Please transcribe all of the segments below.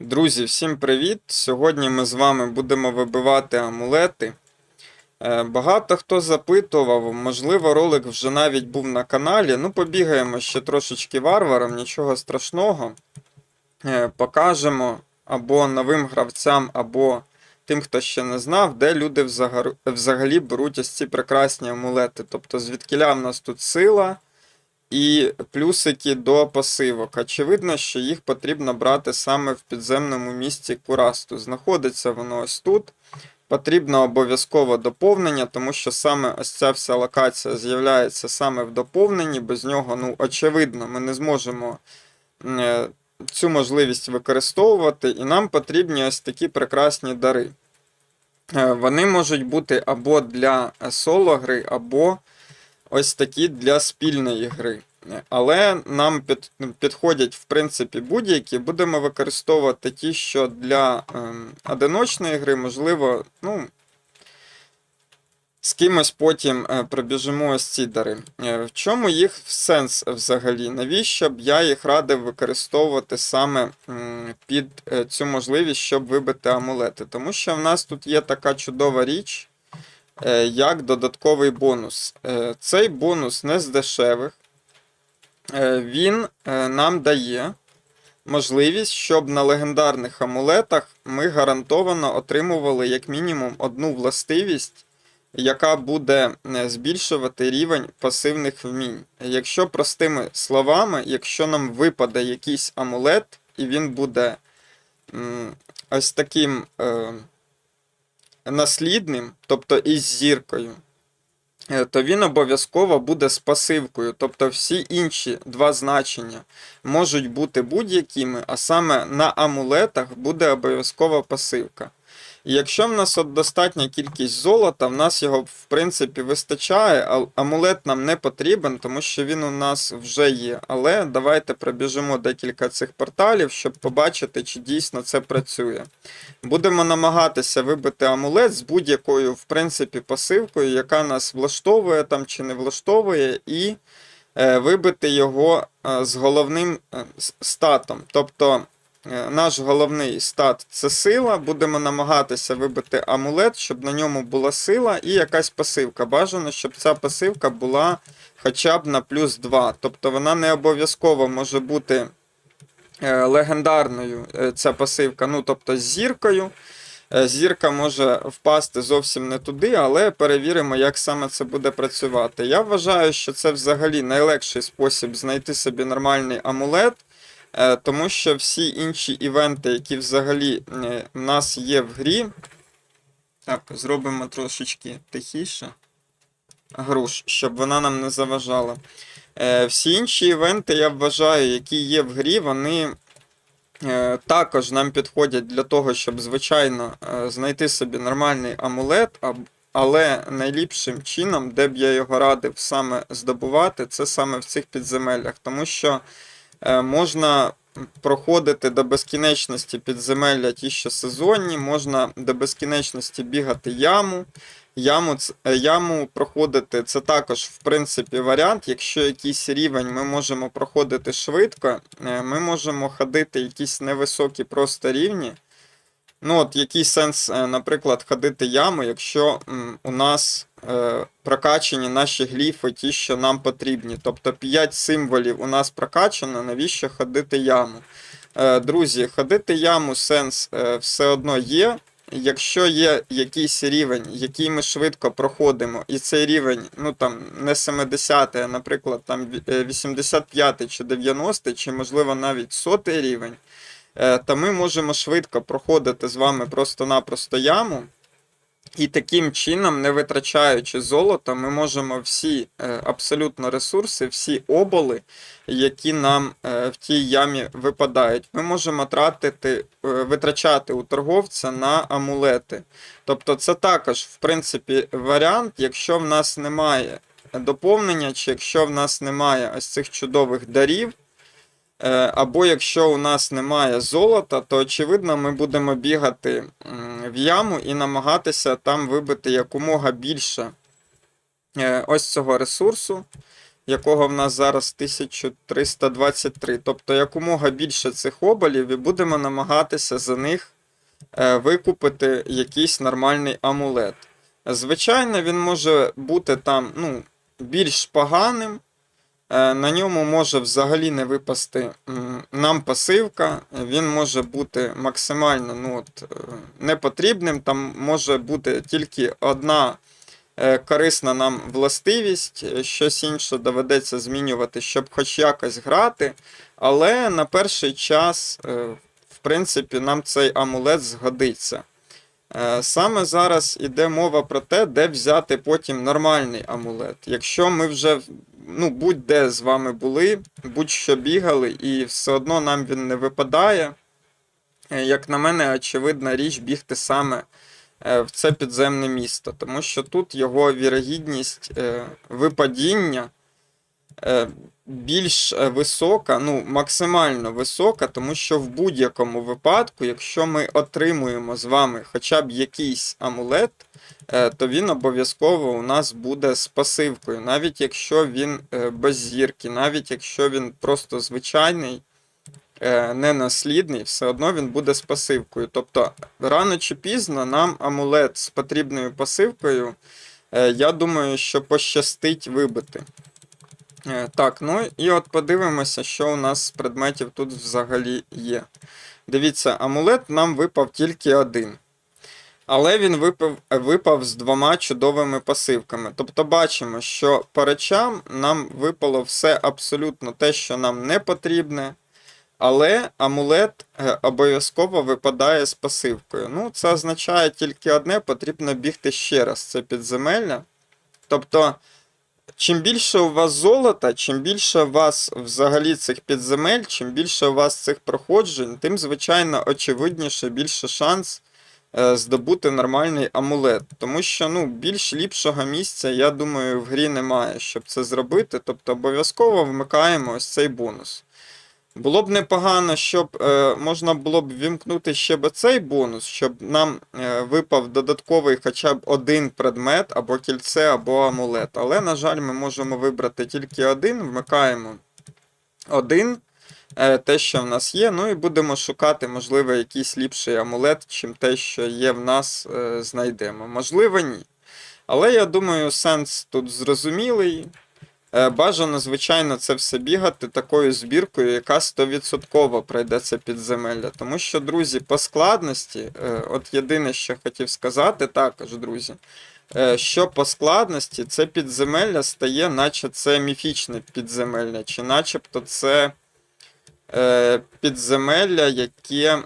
Друзі, всім привіт! Сьогодні ми з вами будемо вибивати амулети. Е, Багато хто запитував, можливо, ролик вже навіть був на каналі. Ну, побігаємо ще трошечки варваром, нічого страшного. Е, Покажемо або новим гравцям, або тим, хто ще не знав, де люди взагалі беруть ось ці прекрасні амулети. Тобто, звідкіля в нас тут сила і плюсики до пасивок. Очевидно, що їх потрібно брати саме в підземному місті Курасту. Знаходиться воно ось тут. Потрібно обов'язково доповнення, тому що саме ось ця вся локація з'являється саме в доповненні. Без нього, ну, очевидно, ми не зможемо е, цю можливість використовувати, і нам потрібні ось такі прекрасні дари. Е, Вони можуть бути або для соло-гри, або ось такі для спільної гри. Але нам під, підходять, в принципі, будь-які. Будемо використовувати ті, що для ем, одиночної гри, можливо, ну, з кимось потім е, пробіжимо ось ці дари. Е, в чому їх сенс взагалі? Навіщо б я їх радив використовувати саме під е, цю можливість, щоб вибити амулети? Тому що в нас тут є така чудова річ як додатковий бонус. Е, Цей бонус не з дешевих. Е, Він е, нам дає можливість, щоб на легендарних амулетах ми гарантовано отримували як мінімум одну властивість, яка буде е, збільшувати рівень пасивних вмінь. Якщо простими словами, якщо нам випаде якийсь амулет, і він буде ось таким. Наслідним, тобто із зіркою, е, то він обов'язково буде з пасивкою. Тобто всі інші два значення можуть бути будь-якими, а саме на амулетах буде обов'язкова пасивка. І якщо в нас от достатня кількість золота, в нас його в принципі вистачає, а амулет нам не потрібен, тому що він у нас вже є. Але давайте пробіжимо декілька цих порталів, щоб побачити, чи дійсно це працює. Будемо намагатися вибити амулет з будь-якою, в принципі, пасивкою, яка нас влаштовує там чи не влаштовує, і е, вибити його е, з головним е, статом. Тобто наш головний стат це сила. Будемо намагатися вибити амулет, щоб на ньому була сила і якась пасивка. Бажано, щоб ця пасивка була хоча б на плюс 2. Тобто вона не обов'язково може бути е, легендарною е, ця пасивка, ну тобто з зіркою. Е, Зірка може впасти зовсім не туди, але перевіримо, як саме це буде працювати. Я вважаю, що це взагалі найлегший спосіб знайти собі нормальний амулет, е, тому що всі інші івенти, які взагалі е, в нас є в грі. Так, зробимо трошечки тихіше груш, щоб вона нам не заважала. Е, Всі інші івенти, я вважаю, які є в грі, вони е, також нам підходять для того, щоб, звичайно, е, знайти собі нормальний амулет, але найліпшим чином, де б я його радив саме здобувати, це саме в цих підземеллях. Тому що е, можна проходити до безкінечності підземелля ті, що сезонні, можна до безкінечності бігати яму. Яму, е, яму проходити це також, в принципі, варіант. Якщо якийсь рівень ми можемо проходити швидко, е, ми можемо ходити якісь невисокі просто рівні. Ну, от який сенс, е, наприклад, ходити яму, якщо у нас е, прокачені наші гліфи, ті, що нам потрібні. Тобто 5 символів у нас прокачано, навіщо ходити яму? Е, друзі, ходити яму сенс е, все одно є. Якщо є якийсь рівень, який ми швидко проходимо, і цей рівень, ну там не 70, а, наприклад, там е, 85 чи 90, чи можливо навіть 100 рівень, то ми можемо швидко проходити з вами просто-напросто яму. І таким чином, не витрачаючи золото, ми можемо всі е, абсолютно ресурси, всі оболи, які нам е, в тій ямі випадають, ми можемо тратити, е, витрачати у торговця на амулети. Тобто, це також, в принципі, варіант, якщо в нас немає доповнення, чи якщо в нас немає ось цих чудових дарів. Е, Або якщо у нас немає золота, то очевидно ми будемо бігати в яму і намагатися там вибити якомога більше е, ось цього ресурсу. якого в нас зараз 1323. Тобто якомога більше цих оболів і будемо намагатися за них е, викупити якийсь нормальний амулет. Звичайно, він може бути там ну, більш поганим. Е, На ньому може взагалі не випасти нам пасивка. Він може бути максимально ну, от, е, непотрібним. Там може бути тільки одна е, корисна нам властивість, щось інше доведеться змінювати, щоб хоч якось грати. Але на перший час, в принципі, нам цей амулет згодиться. Саме зараз іде мова про те, де взяти потім нормальний амулет. Якщо ми вже ну, будь-де з вами були, будь-що бігали, і все одно нам він не випадає. е, Як на мене, очевидна річ бігти саме е, в це підземне місто, тому що тут його вірогідність е, випадіння більш е, висока, ну, максимально висока, тому що в будь-якому випадку, якщо ми отримуємо з вами хоча б якийсь амулет, е, то він обов'язково у нас буде з пасивкою, навіть якщо він е, без зірки, навіть якщо він просто звичайний, е, ненаслідний, все одно він буде з пасивкою. Тобто, рано чи пізно нам амулет з потрібною пасивкою, е, я думаю, що пощастить вибити. Е, Так, ну і от подивимося, що у нас з предметів тут взагалі є. Дивіться, амулет нам випав тільки один. Але він випав, випав з двома чудовими пасивками. Тобто бачимо, що по речам нам випало все абсолютно те, що нам не потрібне. Але амулет е, обов'язково випадає з пасивкою. Ну, це означає тільки одне, потрібно бігти ще раз. Це підземелля. Тобто, чим більше у вас золота, чим більше у вас взагалі цих підземель, чим більше у вас цих проходжень, тим, звичайно, очевидніше, більше шанс е, здобути нормальний амулет. Тому що ну, більш ліпшого місця, я думаю, в грі немає, щоб це зробити. Тобто обов'язково вмикаємо ось цей бонус. Було б непогано, щоб е, можна було б вімкнути ще б цей бонус, щоб нам е, випав додатковий хоча б один предмет, або кільце, або амулет. Але, на жаль, ми можемо вибрати тільки один, вмикаємо один, е, те, що в нас є. Ну і будемо шукати, можливо, якийсь ліпший амулет, чим те, що є в нас, е, знайдемо. Можливо, ні. Але я думаю, сенс тут зрозумілий. Е, Бажано, звичайно, це все бігати такою збіркою, яка 100% пройде це підземелля. Тому що, друзі, по складності, е, от єдине, що хотів сказати, також, друзі, е, що по складності це підземелля стає, наче це міфічне підземелля, чи начебто це підземелля, яке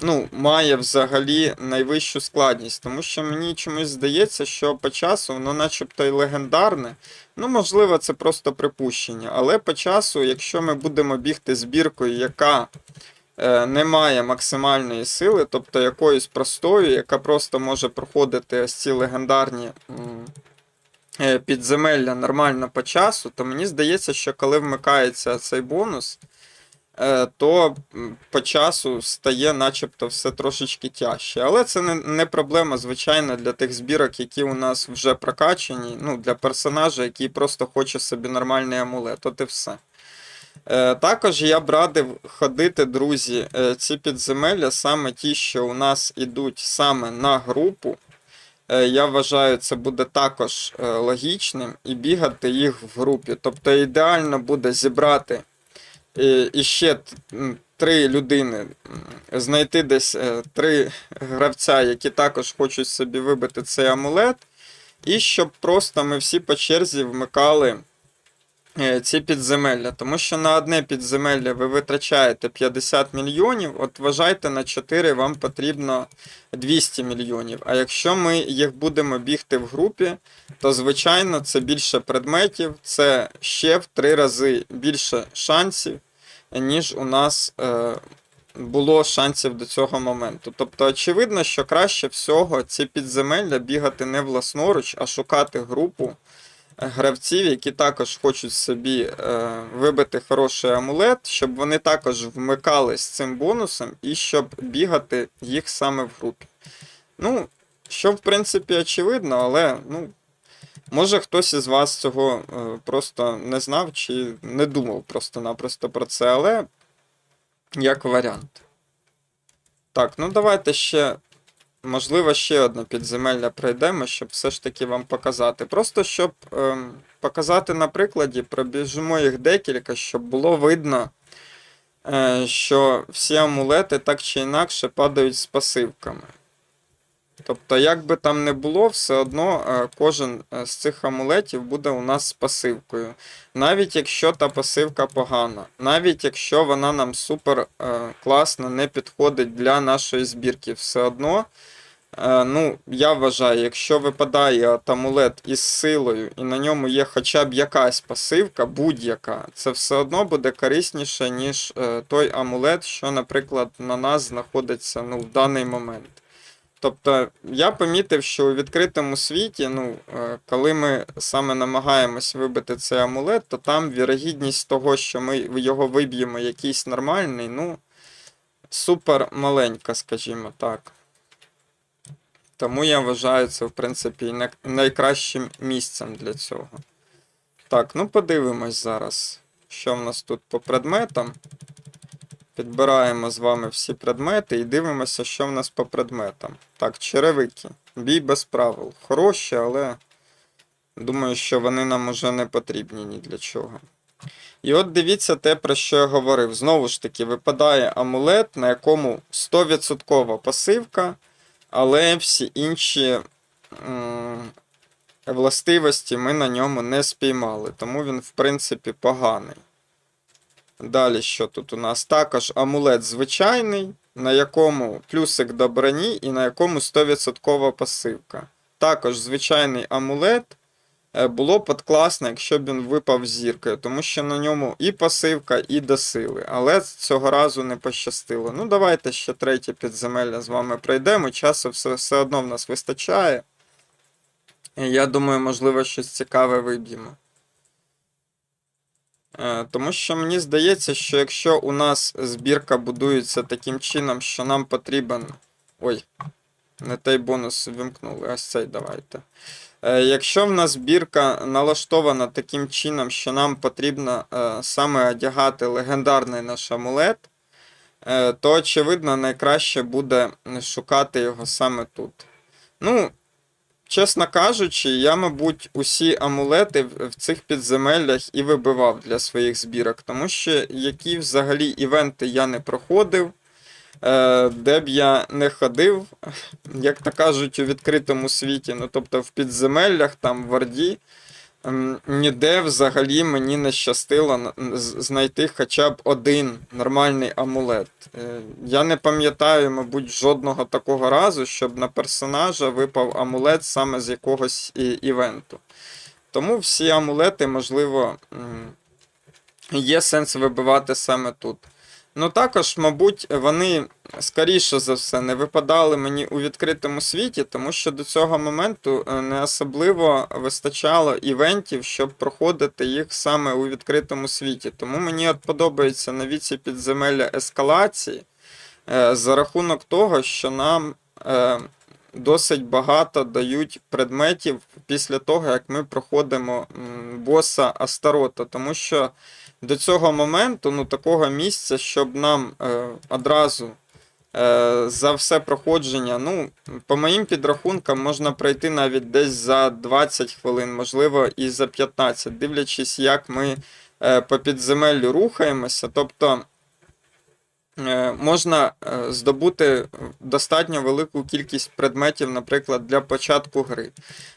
ну, має взагалі найвищу складність. Тому що мені чомусь здається, що по часу воно начебто й легендарне. Ну, можливо, це просто припущення. Але по часу, якщо ми будемо бігти збіркою, яка е, не має максимальної сили, тобто якоюсь простою, яка просто може проходити ось ці легендарні е, підземелля нормально по часу, то мені здається, що коли вмикається цей бонус, е, то по часу стає начебто все трошечки тяжче. Але це не, проблема, звичайно, для тих збірок, які у нас вже прокачані. Ну, для персонажа, який просто хоче собі нормальний амулет. От і все. Е, також я б радив ходити, друзі, е, ці підземелля, саме ті, що у нас ідуть саме на групу. Е, Я вважаю, це буде також е, логічним і бігати їх в групі. Тобто ідеально буде зібрати і, і ще три людини, знайти десь е, три гравця, які також хочуть собі вибити цей амулет, і щоб просто ми всі по черзі вмикали е, ці підземелля. Тому що на одне підземелля ви витрачаєте 50 мільйонів, от вважайте, на 4 вам потрібно 200 мільйонів. А якщо ми їх будемо бігти в групі, то звичайно це більше предметів, це ще в три рази більше шансів, ніж у нас е, було шансів до цього моменту. Тобто, очевидно, що краще всього ці підземелля бігати не власноруч, а шукати групу е, гравців, які також хочуть собі е, вибити хороший амулет, щоб вони також вмикались цим бонусом і щоб бігати їх саме в групі. Ну, що в принципі очевидно, але ну, Може, хтось із вас цього е, просто не знав чи не думав просто-напросто про це, але як варіант. Так, ну давайте ще, можливо, ще одне підземелля пройдемо, щоб все ж таки вам показати. Просто щоб ем, показати на прикладі, пробіжимо їх декілька, щоб було видно, е, що всі амулети так чи інакше падають з пасивками. Тобто, як би там не було, все одно е, кожен е, з цих амулетів буде у нас з пасивкою. Навіть якщо та пасивка погана, навіть якщо вона нам супер е, класно не підходить для нашої збірки, все одно. Ну, я вважаю, якщо випадає амулет із силою і на ньому є хоча б якась пасивка, будь-яка, це все одно буде корисніше, ніж той амулет, що, наприклад, на нас знаходиться ну, в даний момент. Тобто я помітив, що у відкритому світі, ну, е, коли ми саме намагаємось вибити цей амулет, то там вірогідність того, що ми його виб'ємо якийсь нормальний, ну, супер маленька, скажімо так. Тому я вважаю це, в принципі, найкращим місцем для цього. Так, ну подивимось зараз, що в нас тут по предметам. Підбираємо з вами всі предмети і дивимося, що в нас по предметам. Так, черевики. Бій без правил. Хороші, але думаю, що вони нам уже не потрібні ні для чого. І от дивіться те, про що я говорив. Знову ж таки, випадає амулет, на якому 100% пасивка, але всі інші м, властивості ми на ньому не спіймали. Тому він, в принципі, поганий. Далі, що тут у нас? Також амулет звичайний, на якому плюсик до броні і на якому 100% пасивка. Також звичайний амулет е, було б класно, якщо б він випав зіркою, тому що на ньому і пасивка, і до сили. Але цього разу не пощастило. Ну, давайте ще третє підземелля з вами пройдемо. Часу все, все одно в нас вистачає. Я думаю, можливо, щось цікаве виб'ємо. Е, Тому що мені здається, що якщо у нас збірка будується таким чином, що нам потрібен. Ой, не той бонус вимкнули, ось цей давайте. Е, Якщо в нас збірка налаштована таким чином, що нам потрібно е, саме одягати легендарний наш амулет, то очевидно найкраще буде шукати його саме тут. Ну, Чесно кажучи, я, мабуть, усі амулети в цих підземеллях і вибивав для своїх збірок, тому що які взагалі івенти я не проходив, е, де б я не ходив, як то кажуть, у відкритому світі, ну тобто в підземеллях, там в ем, ніде взагалі мені не щастило знайти хоча б один нормальний амулет. Е, Я не пам'ятаю, мабуть, жодного такого разу, щоб на персонажа випав амулет саме з якогось івенту. Тому всі амулети, можливо, є сенс вибивати саме тут. Ну також, мабуть, вони скоріше за все не випадали мені у відкритому світі, тому що до цього моменту е, не особливо вистачало івентів, щоб проходити їх саме у відкритому світі. Тому мені от подобаються нові ці підземелля ескалації е, за рахунок того, що нам е, досить багато дають предметів після того, як ми проходимо боса Астарота. Тому що до цього моменту, ну, такого місця, щоб нам е, одразу е, за все проходження, ну, по моїм підрахункам, можна пройти навіть десь за 20 хвилин, можливо, і за 15, дивлячись, як ми е, по підземеллю рухаємося. Тобто е, можна е, здобути достатньо велику кількість предметів, наприклад, для початку гри.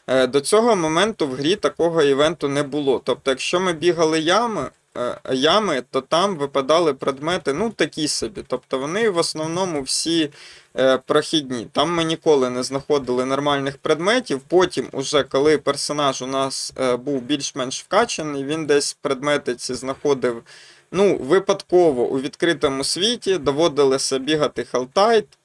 Е, До цього моменту в грі такого івенту не було. Тобто, якщо ми бігали ями, ями, то там випадали предмети, ну такі собі. Тобто вони в основному всі е, прохідні. Там ми ніколи не знаходили нормальних предметів. Потім, уже коли персонаж у нас е, був більш-менш вкачаний, він десь предмети ці знаходив. Ну, випадково у відкритому світі доводилося бігати халтайт, е,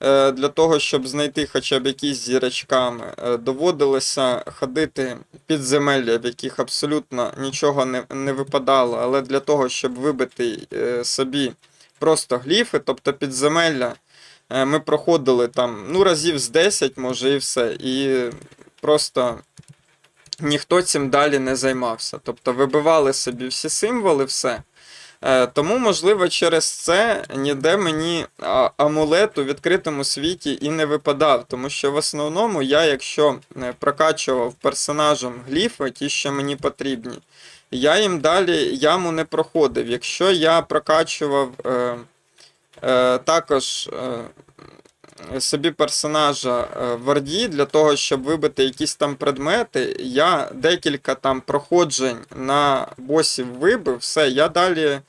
для того, щоб знайти хоча б якісь зірочками, е, доводилося ходити підземелля, в яких абсолютно нічого не, не випадало, але для того, щоб вибити е, собі просто гліфи, тобто підземелля, е, ми проходили там ну, разів з 10, може, і все. І просто ніхто цим далі не займався. Тобто вибивали собі всі символи, все. Е, Тому, можливо, через це ніде мені амулет у відкритому світі і не випадав. Тому що в основному я, якщо е, прокачував персонажем гліфи, ті, що мені потрібні, я їм далі яму не проходив. Якщо я прокачував е, також собі персонажа е, в Варді для того, щоб вибити якісь там предмети, я декілька там проходжень на босів вибив, все, я далі.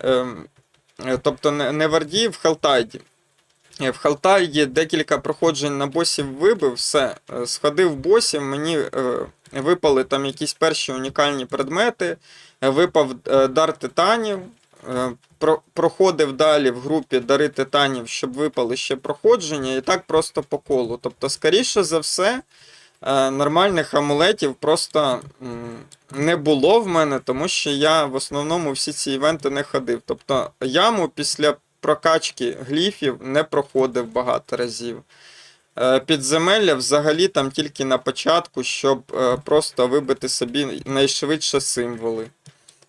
Ем, е, тобто не, Варді, в Халтайді. Е, В Халтайді декілька проходжень на босів вибив, все. Е, Сходив босів, мені е, випали там якісь перші унікальні предмети, е, випав е, дар титанів. Е, про- Проходив далі в групі дари титанів, щоб випали ще проходження, і так просто по колу. Тобто, скоріше за все, е, нормальних амулетів просто не було в мене, тому що я в основному всі ці івенти не ходив. Тобто яму після прокачки гліфів не проходив багато разів. Е, Підземелля взагалі там тільки на початку, щоб просто вибити собі найшвидше символи.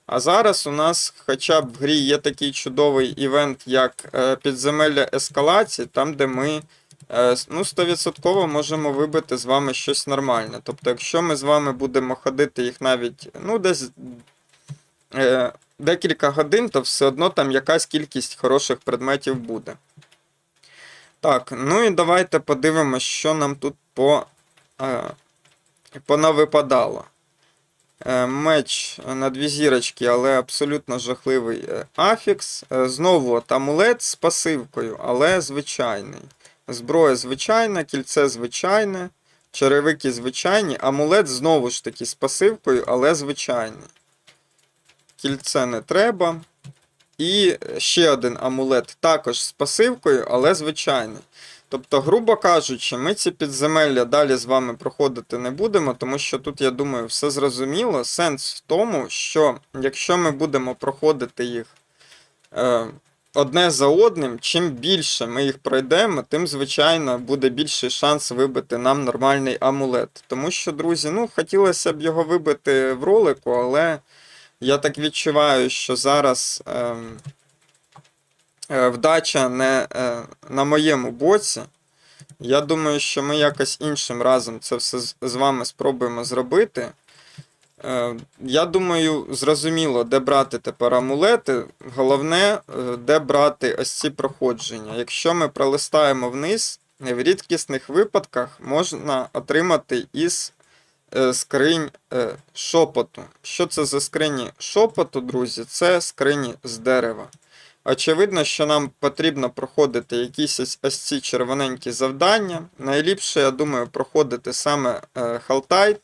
А зараз у нас хоча б в грі є такий чудовий івент, як е, підземелля ескалації, там, де ми е, ну, 100% можемо вибити з вами щось нормальне. Тобто, якщо ми з вами будемо ходити їх навіть ну, десь е, декілька годин, то все одно там якась кількість хороших предметів буде. Так, ну і давайте подивимося, що нам тут по, е, понавипадало. Е, Меч на дві зірочки, але абсолютно жахливий е, афікс. Е, Знову амулет з пасивкою, але звичайний. Зброя звичайна, кільце звичайне, черевики звичайні, амулет знову ж таки з пасивкою, але звичайний. Кільце не треба. І ще один амулет також з пасивкою, але звичайний. Тобто, грубо кажучи, ми ці підземелля далі з вами проходити не будемо, тому що тут, я думаю, все зрозуміло. Сенс в тому, що якщо ми будемо проходити їх е, одне за одним, чим більше ми їх пройдемо, тим, звичайно, буде більший шанс вибити нам нормальний амулет. Тому що, друзі, ну, хотілося б його вибити в ролику, але я так відчуваю, що зараз. ем, е, вдача не е, на моєму боці. Я думаю, що ми якось іншим разом це все з- вами спробуємо зробити. Е, Я думаю, зрозуміло, де брати тепер амулети. Головне, е, де брати ось ці проходження. Якщо ми пролистаємо вниз, в рідкісних випадках можна отримати із е, скринь е, шепоту. Що це за скрині шепоту, друзі? Це скрині з дерева. Очевидно, що нам потрібно проходити якісь ось, ці червоненькі завдання. Найліпше, я думаю, проходити саме е, Халтайт.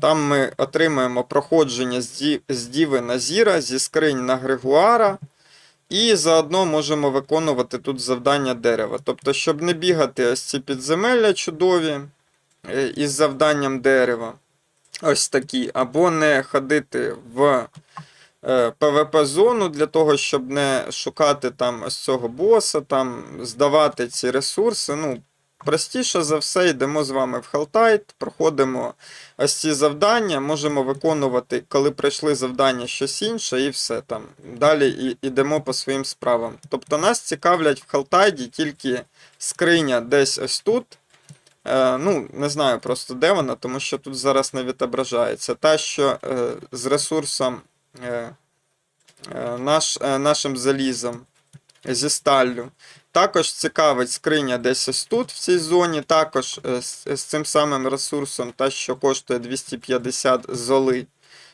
Там ми отримаємо проходження з, Діви на Зіра, зі скринь на Григуара. І заодно можемо виконувати тут завдання дерева. Тобто, щоб не бігати ось ці підземелля чудові е, із завданням дерева. Ось такі. Або не ходити в е, PvP-зону для того, щоб не шукати там ось цього боса, там здавати ці ресурси. Ну, простіше за все, йдемо з вами в Халтайт, проходимо ось ці завдання, можемо виконувати, коли пройшли завдання щось інше, і все там. Далі і, йдемо по своїм справам. Тобто нас цікавлять в Халтайді тільки скриня десь ось тут. Е, ну, не знаю просто де вона, тому що тут зараз не відображається. Та, що е, з ресурсом е, е, наш, е, нашим залізом зі сталлю. Також цікавить скриня десь ось тут, в цій зоні, також е, з, з цим самим ресурсом, та, що коштує 250 золи.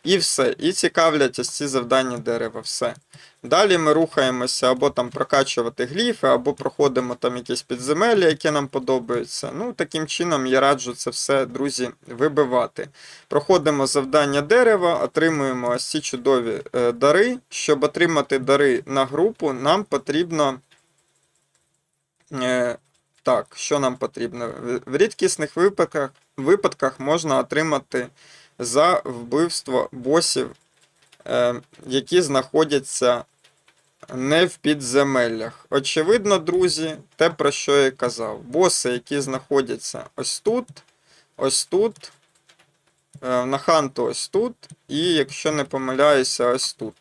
І все. І цікавлять ці завдання дерева. Все. Далі ми рухаємося або там прокачувати гліфи, або проходимо там якісь підземелля, які нам подобаються. Ну, таким чином я раджу це все, друзі, вибивати. Проходимо завдання дерева, отримуємо ось ці чудові е, дари. Щоб отримати дари на групу, нам потрібно. Е, так, що нам потрібно? В рідкісних випадках, випадках можна отримати за вбивство босів, е, які знаходяться не в підземеллях. Очевидно, друзі, те, про що я казав. Боси, які знаходяться ось тут, ось тут Е, На ханту ось тут, і якщо не помиляюся, ось тут.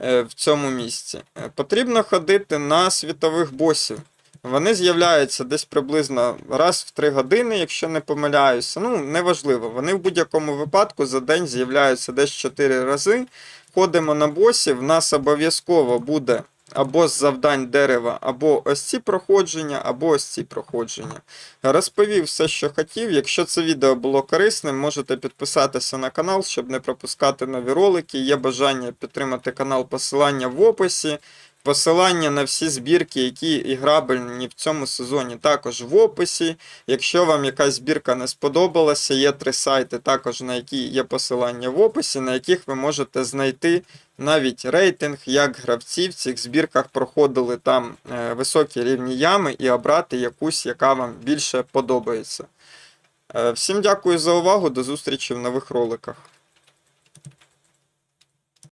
е, В цьому місці. Потрібно ходити на світових босів. Вони з'являються десь приблизно раз в 3 години, якщо не помиляюся. Ну, неважливо. Вони в будь-якому випадку за день з'являються десь 4 рази. Ходимо на босів, в нас обов'язково буде або з завдань дерева, або ось ці проходження, або ось ці проходження. Розповів все, що хотів. Якщо це відео було корисним, можете підписатися на канал, щоб не пропускати нові ролики. Є бажання підтримати канал, посилання в описі. Посилання на всі збірки, які іграбельні в цьому сезоні, також в описі. Якщо вам якась збірка не сподобалася, є три сайти, також на які є посилання в описі, на яких ви можете знайти навіть рейтинг, як гравці в цих збірках проходили там е, високі рівні ями і обрати якусь, яка вам більше подобається. Е, всім дякую за увагу, до зустрічі в нових роликах.